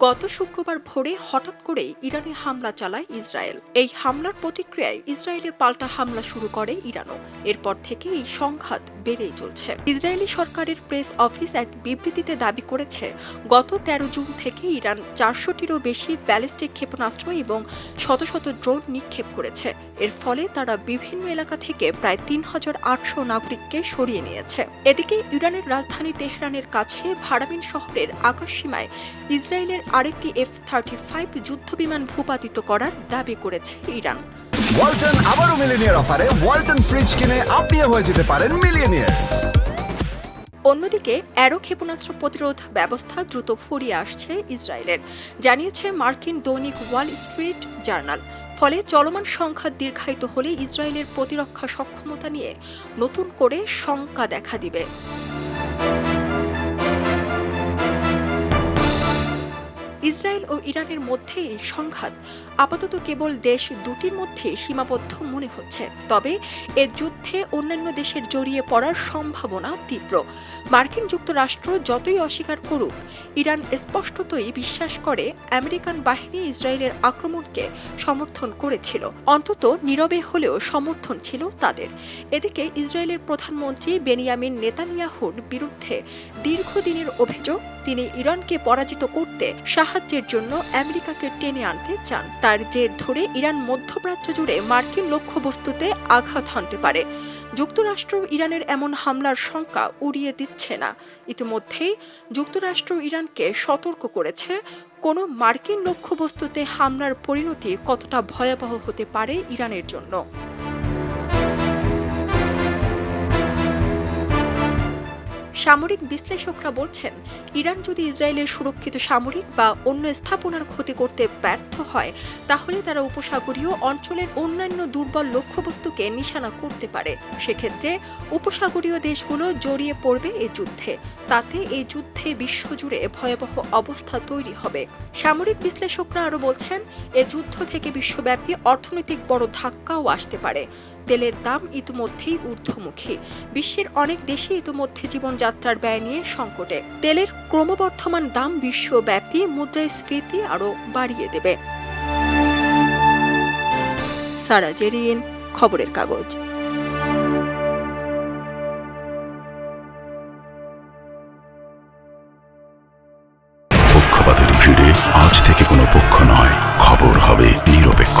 গত শুক্রবার ভোরে হঠাৎ করে ইরানে হামলা চালায় ইসরায়েল। এই হামলার প্রতিক্রিয়ায় ইসরায়েলে পাল্টা হামলা শুরু করে ইরানও। এরপর থেকে এই সংঘাত বেড়েই চলছে। ইসরায়েলি সরকারের প্রেস অফিস এক বিবৃতিতে দাবি করেছে, গত তেরো জুন থেকে ইরান চারশোটিরও বেশি ব্যালিস্টিক ক্ষেপণাস্ত্র এবং শত শত ড্রোন নিক্ষেপ করেছে। এর ফলে তারা বিভিন্ন এলাকা থেকে প্রায় তিন হাজার আটশো নাগরিককে সরিয়ে নিয়েছে। এদিকে ইরানের রাজধানী তেহরানের কাছে ভারামিন শহরের আকাশসীমায় ইসরায়েলের আরেকটি এফ থার্টি ফাইভ যুদ্ধবিমান ভূপাতিত করার দাবি করেছে ইরান। ওয়ালটন আবারও মিলিনিয়ার অফারে ওয়ালটন ফ্রিজ কিনে আপনিও হয়ে যেতে পারেন মিলিয়নিয়ার। অন্যদিকে, অ্যারো ক্ষেপণাস্ত্র প্রতিরোধ ব্যবস্থা দ্রুত ফুরিয়ে আসছে ইসরায়েলের, জানিয়েছে মার্কিন দৈনিক ওয়াল স্ট্রিট জার্নাল। ফলে চলমান সংখ্যা দীর্ঘায়িত হলে ইসরায়েলের প্রতিরক্ষা সক্ষমতা নিয়ে নতুন করে শঙ্কা দেখা দিবে। ইরানের মধ্যে এই সংঘাত। আপাতত কেবল দেশ দুটির মধ্যে সীমাবদ্ধ মনে হচ্ছে। তবে এ যুদ্ধে অন্যান্য দেশের জড়িয়ে পড়ার সম্ভাবনা তীব্র। মার্কিন যুক্তরাষ্ট্র যতই অস্বীকার করুক, ইরান স্পষ্টতই বিশ্বাস করে আমেরিকান বাহিনী ইসরায়েলের আক্রমণকে সমর্থন করেছিল। অন্তত নীরবে হলেও সমর্থন ছিল তাদের। এদিকে ইসরায়েলের প্রধানমন্ত্রী বেনিয়ামিন নেতানিয়াহুর বিরুদ্ধে দীর্ঘদিনের অভিযোগ, তিনি ইরানকে পরাজিত করতে সাহায্যের জন্য আমেরিকাকে টেনে আনতে চান। তার জের ধরে ইরান মধ্যপ্রাচ্য জুড়ে মার্কিন লক্ষ্যবস্তুতে আঘাত হানতে পারে। যুক্তরাষ্ট্র ইরানের এমন হামলার শঙ্কা উড়িয়ে দিচ্ছে না। ইতিমধ্যেই যুক্তরাষ্ট্র ইরানকে সতর্ক করেছে, কোনো মার্কিন লক্ষ্যবস্তুতে হামলার পরিণতি কতটা ভয়াবহ হতে পারে ইরানের জন্য। সামরিক বিশ্লেষকরা বলছেন, ইরান যদি ইসরায়েলের সুরক্ষিত সামরিক বা অন্য স্থাপনার ক্ষতি করতে ব্যর্থ হয়, তাহলে তারা উপসাগরীয় অঞ্চলের অন্যান্য দুর্বল লক্ষ্যবস্তুকে নিশানা করতে পারে। সেক্ষেত্রে উপসাগরীয় দেশগুলো জড়িয়ে পড়বে এ যুদ্ধে। তাতে এই যুদ্ধে বিশ্বজুড়ে ভয়াবহ অবস্থা তৈরি হবে। সামরিক বিশ্লেষকরা আরও বলছেন, এ যুদ্ধ থেকে বিশ্বব্যাপী অর্থনৈতিক বড় ধাক্কাও আসতে পারে। তেলের দাম ইতিমধ্যেই ঊর্ধ্বমুখী। বিশ্বের অনেক দেশে ইতিমধ্যে জীবনযাত্রার ব্যয় নিয়ে সংকটে। তেলের ক্রমবর্ধমান দাম বিশ্বব্যাপী মুদ্রাস্ফীতি আরও বাড়িয়ে দেবে। সারা জেরিন খবরের কাগজ। পক্ষপাতের ভিড়ে আজ থেকে কোনো পক্ষ নয়। খবর হবে নিরপেক্ষ।